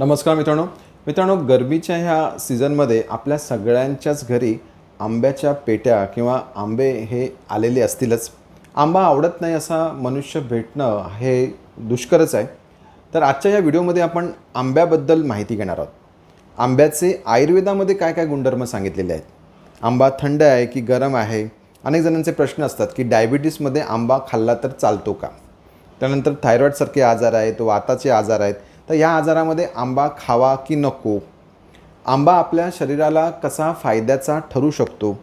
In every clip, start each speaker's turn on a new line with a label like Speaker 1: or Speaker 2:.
Speaker 1: नमस्कार मित्रांनो. मित्रांनो गरमीच्या ह्या सीझनमध्ये आपल्या सगळ्यांच्याच घरी आंब्याच्या पेट्या किंवा आंबे हे आलेले असतीलच. आंबा आवडत नाही असा मनुष्य भेटणं हे दुष्करच आहे. तर आजच्या या व्हिडिओमध्ये आपण आंब्याबद्दल माहिती घेणार आहोत. आंब्याचे आयुर्वेदामध्ये काय काय गुणधर्म सांगितलेले आहेत? आंबा थंड आहे की गरम आहे? अनेक जणांचे प्रश्न असतात की डायबिटीसमध्ये आंबा खाल्ला तर चालतो का? त्यानंतर थायरॉईडसारखे आजार आहेत वाताचे आजार आहेत तर या आजारामध्ये आंबा खावा की नको? आंबा आपल्या शरीराला कसा फायद्याचा ठरू शकतो?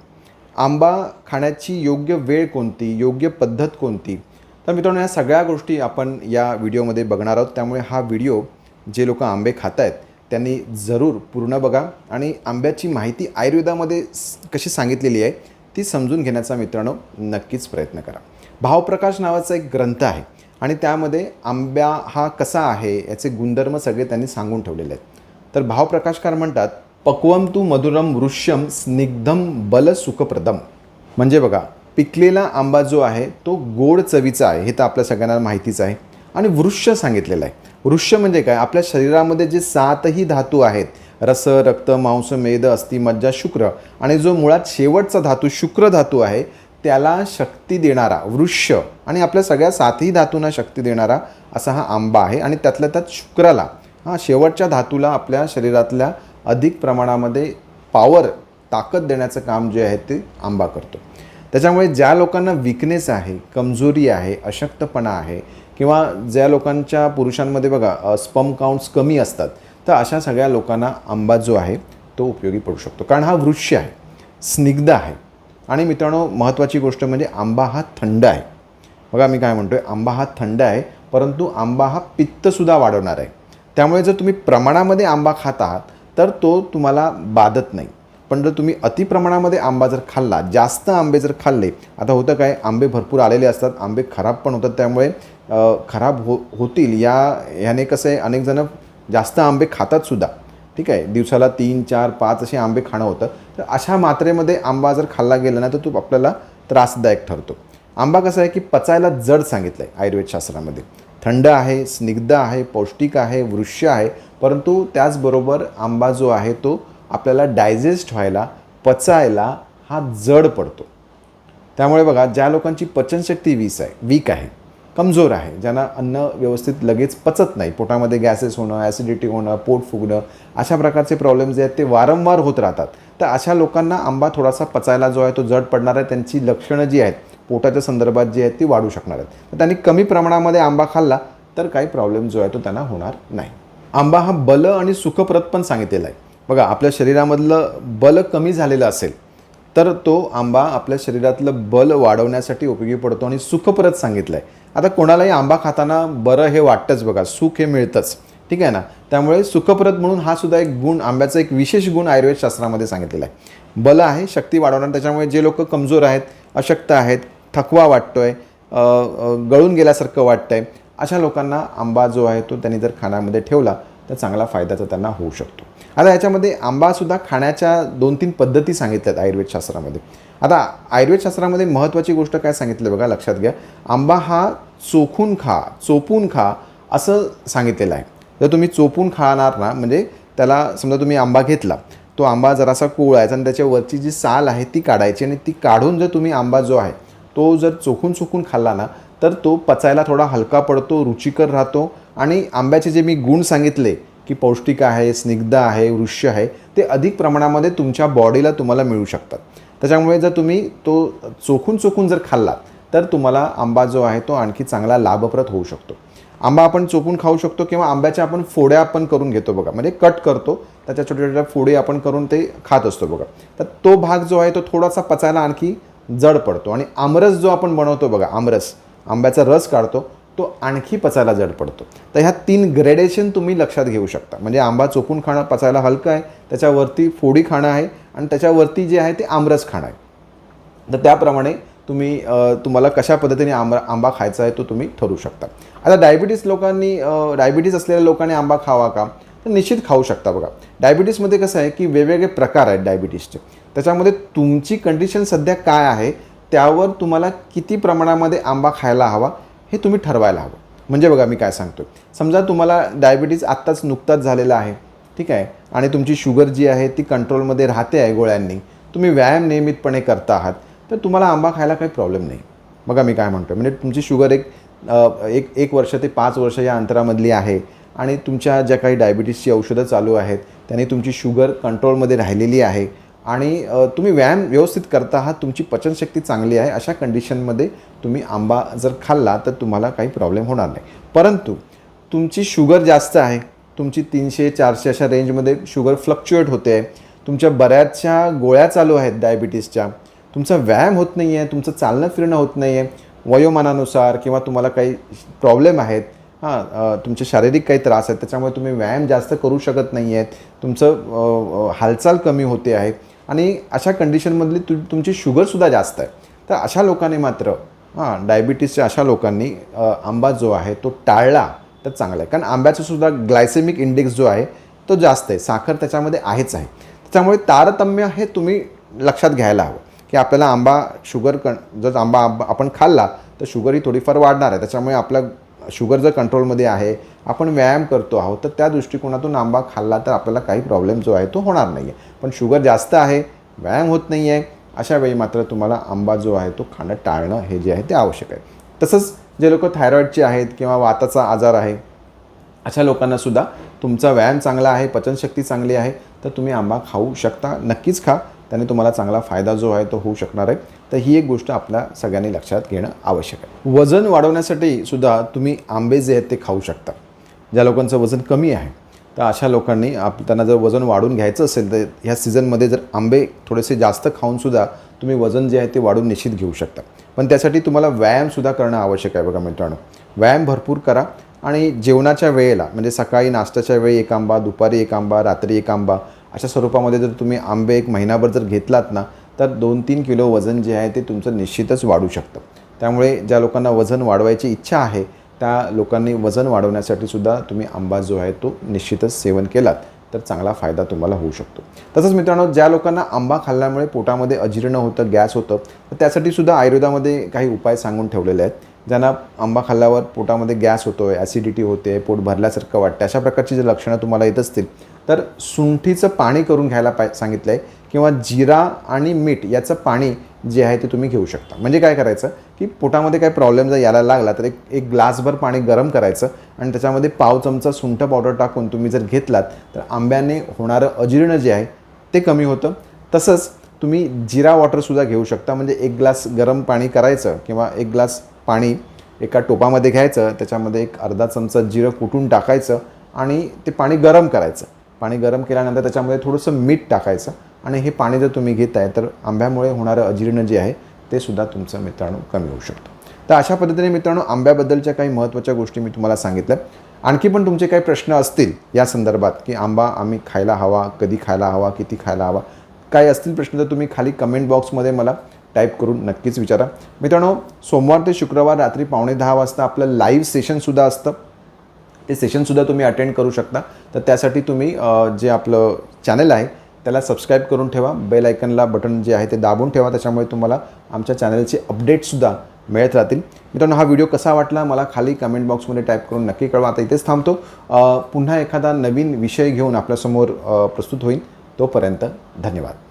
Speaker 1: आंबा खाण्याची योग्य वेळ कोणती? योग्य पद्धत कोणती? तर मित्रांनो या सगळ्या गोष्टी आपण या व्हिडिओमध्ये बघणार आहोत. त्यामुळे हा व्हिडिओ जे लोक आंबे खात आहेत त्यांनी जरूर पूर्ण बघा. आणि आंब्याची माहिती आयुर्वेदामध्ये कशी सांगितलेली आहे ती समजून घेण्याचा मित्रांनो नक्कीच प्रयत्न करा. भावप्रकाश नावाचा एक ग्रंथ आहे. आणि त्यामध्ये आंब्या हा कसा आहे याचे गुणधर्म सगळे त्यांनी सांगून ठेवलेले आहेत. तर भावप्रकाशकार म्हणतात पक्वम तू मधुरम वृष्यम स्निग्धम बल सुखप्रदम. म्हणजे बघा पिकलेला आंबा जो आहे तो गोड चवीचा आहे हे तर आपल्या सगळ्यांना माहितीच आहे. आणि वृक्ष सांगितलेलं आहे. वृक्ष म्हणजे काय? आपल्या शरीरामध्ये जे सातही धातू आहेत रस रक्त मांस मेद अस्थि मज्जा शुक्र. आणि जो मुळात शेवटचा धातू शुक्र धातू आहे त्याला शक्ती देणारा वृक्ष आणि आपल्या सगळ्या सातही धातूंना शक्ती देणारा असा हा आंबा आहे. आणि त्यातल्या त्यात शुक्राला हा शेवटच्या धातूला आपल्या शरीरातल्या अधिक प्रमाणामध्ये पॉवर ताकद देण्याचं काम जे आहे ते आंबा करतो. त्याच्यामुळे ज्या लोकांना विकनेस आहे कमजोरी आहे अशक्तपणा आहे किंवा ज्या लोकांच्या पुरुषांमध्ये बघा स्पम काउंट्स कमी असतात तर अशा सगळ्या लोकांना आंबा जो आहे तो उपयोगी पडू शकतो. कारण हा वृक्ष आहे स्निग्ध आहे. आणि मित्रांनो महत्त्वाची गोष्ट म्हणजे आंबा हा थंड आहे. बघा मी काय म्हणतो आहे आंबा हा थंड आहे परंतु आंबा हा पित्तसुद्धा वाढवणार आहे. त्यामुळे जर तुम्ही प्रमाणामध्ये आंबा खात आहात तर तो तुम्हाला बाधत नाही. पण जर तुम्ही अतिप्रमाणामध्ये आंबा जर खाल्ला जास्त आंबे जर खाल्ले आता होतं काय आंबे भरपूर आलेले असतात आंबे खराब पण होतात त्यामुळे खराब हो होतील. या ह्याने कसं आहे अनेकजणं जास्त आंबे खातात सुद्धा. ठीक आहे दिवसाला तीन चार पाच असे आंबे खाणं होतं. तर अशा मात्रेमध्ये आंबा जर खाल्ला गेला ना तर तो आपल्याला त्रासदायक ठरतो. आंबा कसा आहे की पचायला जड सांगितलं आहे आयुर्वेदशास्त्रामध्ये थंड आहे स्निग्ध आहे पौष्टिक आहे वृक्ष आहे परंतु त्याचबरोबर आंबा जो आहे तो आपल्याला डायजेस्ट व्हायला पचायला हा जड पडतो. त्यामुळे बघा ज्या लोकांची पचनशक्ती वीस आहे वीक आहे कमजोर आहे ज्यांना अन्न व्यवस्थित लगेच पचत नाही. पोटामध्ये गॅसेस होणं ॲसिडिटी होणं पोट फुगणं अशा प्रकारचे प्रॉब्लेम्स जे आहेत ते वारंवार होत राहतात. तर अशा लोकांना आंबा थोडासा पचायला जो आहे तो जड पडणार आहे त्यांची लक्षणं जी आहेत पोटाच्या संदर्भात जी आहेत ती वाढू शकणार आहेत. तर त्यांनी कमी प्रमाणामध्ये आंबा खाल्ला तर काही प्रॉब्लेम जो आहे तो त्यांना होणार नाही. आंबा हा बल आणि सुखप्रद पण सांगितलेला आहे. बघा आपल्या शरीरामधलं बल कमी झालेलं असेल तर तो आंबा आपल्या शरीरातलं बल वाढवण्यासाठी उपयोगी पडतो आणि सुखप्रद सांगितलं आहे आता कोणालाही आंबा खाताना बरं हे वाटतंच बघा सुख हे मिळतंच. ठीक आहे ना? त्यामुळे सुखप्रद म्हणून हा सुद्धा एक गुण आंब्याचा एक विशेष गुण आयुर्वेद शास्त्रामध्ये सांगितलेला आहे. बल आहे शक्ती वाढवणार त्याच्यामुळे जे लोक कमजोर आहेत अशक्त आहेत थकवा वाटतो आहे गळून गेल्यासारखं वाटतं आहे अशा लोकांना आंबा जो आहे तो त्यांनी जर खाण्यामध्ये ठेवला तर चांगला फायद्याचा त्यांना होऊ शकतो. आता याच्यामध्ये आंबासुद्धा खाण्याच्या दोन तीन पद्धती सांगितल्यात आयुर्वेद शास्त्रामध्ये. आता आयुर्वेद शास्त्रामध्ये महत्त्वाची गोष्ट काय सांगितलं बघा लक्षात घ्या. आंबा हा चोखून खा चोपून खा असं सांगितलेलं आहे. जर तुम्ही चोपून खाणार ना म्हणजे त्याला समजा तुम्ही आंबा घेतला तो आंबा जरासा कोळायचा आणि त्याच्यावरची जी साल आहे ती काढायची आणि ती काढून जर तुम्ही आंबा जो आहे तो जर चोखून चोखून खाल्ला ना तर तो पचायला थोडा हलका पडतो रुचिकर राहतो आणि आंब्याचे जे मी गुण सांगितले की पौष्टिक आहे स्निग्ध आहे वृक्ष आहे ते अधिक प्रमाणामध्ये तुमच्या बॉडीला तुम्हाला मिळू शकतात. त्याच्यामुळे जर तुम्ही तो चोखून चोखून जर खाल्ला तर तुम्हाला आंबा जो आहे तो आणखी चांगला लाभप्रद होऊ शकतो. आंबा आपण चोपून खाऊ शकतो किंवा आंब्याच्या आपण फोड्या आपण करून घेतो बघा. म्हणजे कट करतो त्याच्या छोट्या छोट्या फोडे आपण करून ते खात असतो बघा. तर तो भाग जो आहे तो थोडासा पचायला आणखी जड पडतो. आणि आमरस जो आपण बनवतो बघा आमरस आंब्याचा रस काढतो तो आणखी पचायला जड पडतो. तर ह्या तीन ग्रेडेशन तुम्ही लक्षात घेऊ शकता. म्हणजे आंबा चोपून खाणं पचायला हलकं आहे त्याच्यावरती फोडी खाणं आहे आणि त्याच्यावरती जे आहे ते आमरस खाणं आहे. तर त्याप्रमाणे तुम्ही तुम्हाला कशा पद्धतीने आंबा आंबा खायचा आहे तो तुम्ही ठरवू शकता. आता डायबिटीस लोकांनी डायबिटीस असलेल्या लोकांनी आंबा खावा का? तर निश्चित खाऊ शकता बघा. डायबिटीसमध्ये कसं आहे की वेगवेगळे प्रकार आहेत डायबिटीसचे त्याच्यामध्ये तुमची कंडिशन सध्या काय आहे? त्यावर तुम्हाला किती प्रमाणामध्ये आंबा खायला हवा? हे तुम्ही ठरवायला हवं. म्हणजे बघा मी काय सांगतो समजा तुम्हाला डायबिटीज आत्ताच नुकताच झालेला आहे ठीक आहे? आणि तुमची शुगर जी आहे ती कंट्रोलमध्ये राहते आहे गोळ्यांनी. तुम्ही व्यायाम नियमितपणे करता आहात तर तुम्हाला आंबा खायला काही प्रॉब्लेम नाही. बघा मी काय म्हणतो म्हणजे तुमची शुगर एक एक एक वर्ष ते पाच वर्ष या अंतरामधली आहे आणि तुमच्या ज्या काही डायबिटीसची औषधं चालू आहेत त्याने तुमची शुगर कंट्रोलमध्ये राहिलेली आहे. आणि तुम्ही व्यायाम व्यवस्थित करता आहात तुमची पचनशक्ती चांगली आहे अशा कंडिशनमध्ये तुम्ही आंबा जर खाल्ला तर तुम्हाला काही प्रॉब्लेम होणार नाही. परंतु तुमची शुगर जास्त आहे तुमची तीनशे चारशे अशा रेंजमध्ये शुगर फ्लक्च्युएट होते आहे तुमच्या बऱ्याचशा गोळ्या चालू आहेत डायबिटीसच्या तुमचा व्यायाम होत नाही आहे तुमचं चालणं फिरणं होत नाही आहे वयोमानानुसार किंवा तुम्हाला काही प्रॉब्लेम आहेत हां तुमचे शारीरिक काही त्रास आहेत त्याच्यामुळे तुम्ही व्यायाम जास्त करू शकत नाही आहेत तुमचं हालचाल कमी होते आहे आणि अशा कंडिशनमधली तु तुमची शुगरसुद्धा जास्त आहे. तर अशा लोकांनी मात्र हां डायबिटीसच्या अशा लोकांनी आंबा जो आहे तो टाळला तर चांगला आहे. कारण आंब्याचासुद्धा ग्लायसेमिक इंडेक्स जो आहे तो जास्त आहे. साखर त्याच्यामध्ये आहेच आहे. त्याच्यामुळे तारतम्य हे तुम्ही लक्षात घ्यायला हवं. की आपल्याला आंबा शुगर कण जर आंबा आंबा आपण खाल्ला तर शुगर ही थोडीफार वाढणार आहे. त्याच्यामुळे आपला शुगर जर कंट्रोलमध्ये आहे आपण व्यायाम करतो आहोत तर त्या दृष्टिकोनातून आंबा खाल्ला तर आपल्याला काही प्रॉब्लेम जो आहे तो होणार नाही आहे पण शुगर जास्त आहे व्यायाम होत नाही आहे अशा वेळी मात्र तुम्हाला आंबा जो आहे तो खाणं टाळणं हे जे आहे ते आवश्यक आहे. तसंच जे लोक थायरॉईडचे आहेत किंवा वाताचा आजार आहे अशा लोकांनासुद्धा तुमचा व्यायाम चांगला आहे पचनशक्ती चांगली आहे तर तुम्ही आंबा खाऊ शकता नक्कीच खा. त्याने तुम्हाला चांगला फायदा जो आहे तो होऊ शकणार आहे. तर ही एक गोष्ट आपल्या सगळ्यांनी लक्षात घेणं आवश्यक आहे. वजन वाढवण्यासाठी सुद्धा तुम्ही आंबे जे आहेत ते खाऊ शकता. ज्या लोकांचं वजन कमी आहे तर अशा लोकांनी आप त्यांना जर वजन वाढून घ्यायचं असेल तर ह्या सीझनमध्ये जर आंबे थोडेसे जास्त खाऊनसुद्धा तुम्ही वजन जे आहे ते वाढून निश्चित घेऊ शकता. पण त्यासाठी तुम्हाला व्यायामसुद्धा करणं आवश्यक आहे बघा मित्रांनो. व्यायाम भरपूर करा आणि जेवणाच्या वेळेला म्हणजे सकाळी नाश्त्याच्या वेळी एक आंबा दुपारी एक आंबा रात्री एक आंबा अशा स्वरूपामध्ये जर तुम्ही आंबे एक महिनाभर जर घेतलात ना तर दोन तीन किलो वजन जे आहे ते तुमचं निश्चितच वाढू शकतं. त्यामुळे ज्या लोकांना वजन वाढवायची इच्छा आहे त्या लोकांनी वजन वाढवण्यासाठी सुद्धा तुम्ही आंबा जो आहे तो निश्चितच सेवन केलात तर चांगला फायदा तुम्हाला होऊ शकतो. तसंच मित्रांनो ज्या लोकांना आंबा खाल्ल्यामुळे पोटामध्ये अजीर्ण होतं गॅस होतं तर त्यासाठी सुद्धा आयुर्वेदामध्ये काही उपाय सांगून ठेवलेले आहेत. ज्यांना आंबा खाल्ल्यावर पोटामध्ये गॅस होतो आहे ॲसिडिटी होते पोट भरल्यासारखं वाटतं अशा प्रकारची जर लक्षणं तुम्हाला येत असतील तर सुंठीचं पाणी करून घ्यायला पाय सांगितलं आहे किंवा जिरा आणि मीठ याचं पाणी जे आहे ते तुम्ही घेऊ शकता. म्हणजे काय करायचं की पोटामध्ये काही प्रॉब्लेम जर यायला लागला तर एक एक ग्लासभर पाणी गरम करायचं आणि त्याच्यामध्ये पाव चमचा सुंठ पावडर टाकून तुम्ही जर घेतलात तर आंब्याने होणारं अजीर्ण जे आहे ते कमी होतं. तसंच तुम्ही जिरा वॉटरसुद्धा घेऊ शकता. म्हणजे एक ग्लास गरम पाणी करायचं किंवा एक ग्लास पाणी एका टोपामध्ये घ्यायचं त्याच्यामध्ये एक अर्धा चमचा जिरं कुटून टाकायचं आणि ते पाणी गरम करायचं. पाणी गरम केल्यानंतर त्याच्यामध्ये थोडंसं मीठ टाकायचं आणि हे पाणी जर तुम्ही घेत आहे तर आंब्यामुळे होणारं अजीर्ण जे आहे ते सुद्धा तुमचं मित्रांनो कमी होऊ शकतं. तर अशा पद्धतीने मित्रांनो आंब्याबद्दलच्या काही महत्त्वाच्या गोष्टी मी तुम्हाला सांगितल्या. आणखी पण तुमचे काही प्रश्न असतील या संदर्भात की आंबा आम्ही खायला हवा कधी खायला हवा किती खायला हवा काय असतील प्रश्न तर तुम्ही खाली कमेंट बॉक्समध्ये मला टाईप करून नक्कीच विचारा. मित्रांनो सोमवार ते शुक्रवार रात्री पावणे दहा वाजता आपलं लाईव्ह सेशनसुद्धा असतं. ते सेशनसुद्धा तुम्ही अटेंड करू शकता. तर त्यासाठी तुम्ही जे आपलं चॅनल आहे त्याला सबस्क्राईब करून ठेवा. बेल आयकनला बटन जे आहे ते दाबून ठेवा. त्याच्यामुळे तुम्हाला आमच्या चॅनलचे अपडेटसुद्धा मिळत राहतील. मित्रांनो हा व्हिडिओ कसा वाटला? मला खाली कमेंट बॉक्समध्ये टाईप करून नक्की कळवा. आता इथेच थांबतो. पुन्हा एखादा नवीन विषय घेऊन आपल्यासमोर प्रस्तुत होईल. तोपर्यंत धन्यवाद.